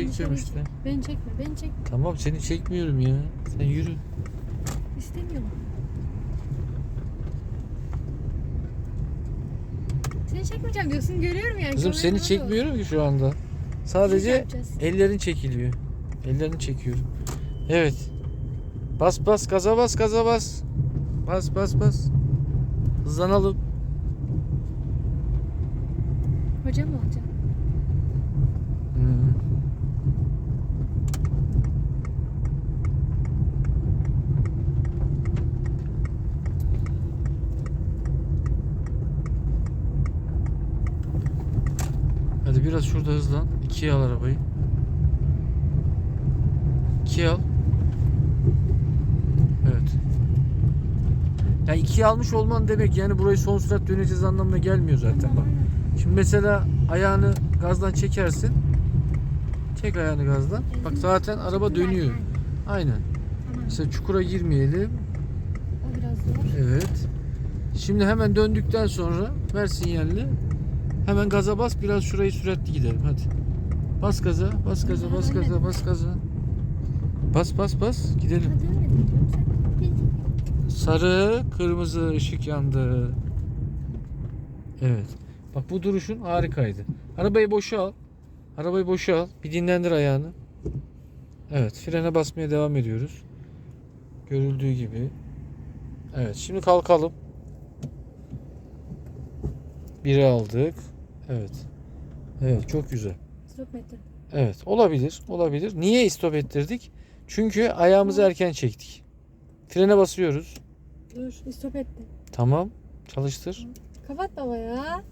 çekeceğim işte. Beni çekme, beni çek. Tamam seni çekmiyorum ya. Sen yürü. İstemiyorum. Seni çekmeyeceğim diyorsun görüyorum yani. Kızım kamerada seni çekmiyorum ki şu anda. Sadece ellerin çekiliyor. Ellerini çekiyorum. Evet. Bas bas gaza bas gaza bas. Bas bas bas. Hızlanalım. Hoca mı olacak? Hmm. Hadi biraz şurada hızlan. İkiye al arabayı. İkiye al. Evet. Yani ikiye almış olman demek yani burayı son sürat döneceğiz anlamına gelmiyor zaten bak. Şimdi mesela ayağını gazdan çekersin. Çek ayağını gazdan. Bak zaten araba dönüyor. Aynen. Mesela çukura girmeyelim. O biraz zor. Evet. Şimdi hemen döndükten sonra ver sinyalini. Hemen gaza bas biraz şurayı süratli gidelim hadi. Bas gaza, bas gaza, bas gaza, bas gaza. Bas bas bas gidelim. Sarı, kırmızı ışık yandı. Evet. Bak bu duruşun harikaydı. Arabayı boşa al. Arabayı boşa al. Bir dinlendir ayağını. Evet. Frene basmaya devam ediyoruz. Görüldüğü gibi. Evet. Şimdi kalkalım. Biri aldık. Evet. Evet. Çok güzel. Stop metre. Evet. Olabilir. Olabilir. Niye istop ettirdik? Çünkü ayağımızı erken çektik. Frene basıyoruz. Dur stop etti. Tamam. Çalıştır. Kapat baba ya.